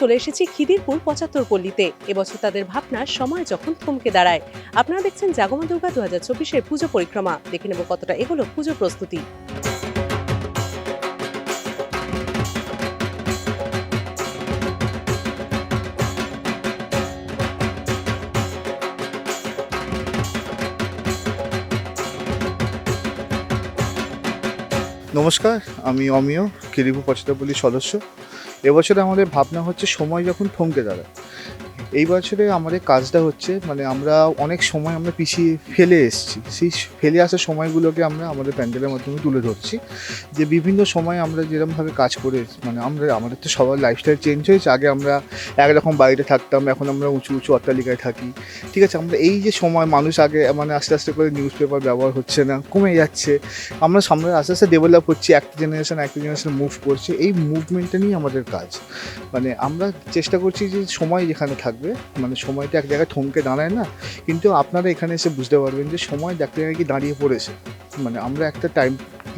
চলে এসেছি খিদিরপুর পঁচাত্তর পল্লীতে। এবছর তাদের ভাবনা, সময় যখন থমকে দাঁড়ায়। আপনারা দেখছেন জাগমা দুর্গা দু হাজার চব্বিশের পুজো পরিক্রমা। দেখে নেব কতটা এগুলো পুজো প্রস্তুতি। নমস্কার, আমি অমিয় কিরিপু পচতাপল্লীর সদস্য। এবছরে আমাদের ভাবনা হচ্ছে সময় যখন থমকে দাঁড়ায় এই বছরে আমাদের কাজটা হচ্ছে মানে আমরা অনেক সময় আমরা পিছিয়ে ফেলে এসেছি। সেই ফেলে আসা সময়গুলোকে আমরা আমাদের প্যান্ডেলের মাধ্যমে তুলে ধরছি। যে বিভিন্ন সময় আমরা যেরকমভাবে কাজ করে মানে আমরা, আমাদের তো সবার লাইফস্টাইল চেঞ্জ হয়েছে। আগে আমরা একরকম বাড়িতে থাকতাম, এখন আমরা উঁচু উঁচু অট্টালিকায় থাকি। ঠিক আছে, আমরা এই যে সময় মানুষ আগে মানে আস্তে আস্তে করে নিউজ পেপার ব্যবহার হচ্ছে না, কমে যাচ্ছে। আমরা সামনে আস্তে আস্তে ডেভেলপ হচ্ছি একটা জেনারেশন একটা জেনারেশন মুভ করছে। এই মুভমেন্টটা নিয়ে আমাদের কাজ। মানে আমরা চেষ্টা করছি যে সময় যেখানে থাকবে মানে সময়টা এক জায়গায় থমকে দাঁড়ায় না। কিন্তু আপনারা এখানে এসে বুঝতে পারবেন যে সময় এক জায়গায় কি দাঁড়িয়ে পড়েছে। মানে আমরা একটা টাইম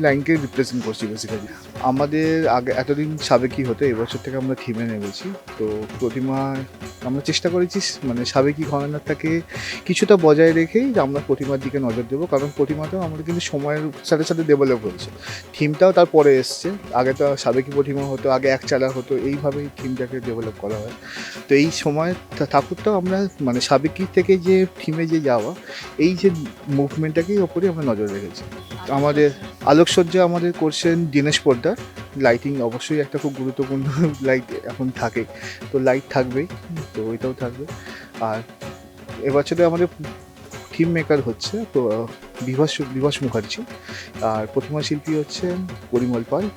লাইনকে রিপ্রেজেন্ট করছি বেসিক্যালি আমাদের আগে এতদিন সাবেকি হতো এবছর থেকে আমরা থিমে নেমেছি। তো প্রতিমা আমরা চেষ্টা করেছি মানে সাবেকি ঘরানাটাকে কিছুটা বজায় রেখেই আমরা প্রতিমার দিকে নজর দেবো, কারণ প্রতিমাটাও আমাদের কিন্তু সময়ের সাথে সাথে ডেভেলপ হয়েছে। থিমটাও তারপরে এসছে। আগে তো সাবেকি প্রতিমা হতো, আগে এক চালা হতো, এইভাবেই থিমটাকে ডেভেলপ করা হয়। তো এই সময় ঠাকুরটাও আমরা মানে সাবেকি থেকে যে থিমে যে যাওয়া, এই যে মুভমেন্টটাকেই ওপরে আমরা নজর রেখেছি। আমাদের আলোকসজ্জা আমাদের করছেন দীনেশ পোদ্দার। লাইটিং অবশ্যই একটা খুব গুরুত্বপূর্ণ লাইট এখন থাকে। তো লাইট থাকবেই তো ওইটাও থাকবে। আর এবছরে আমাদের থিম মেকার হচ্ছে, তো বিভাস বিভাস মুখার্জি। আর প্রতিমা শিল্পী হচ্ছে পরিমল পাল।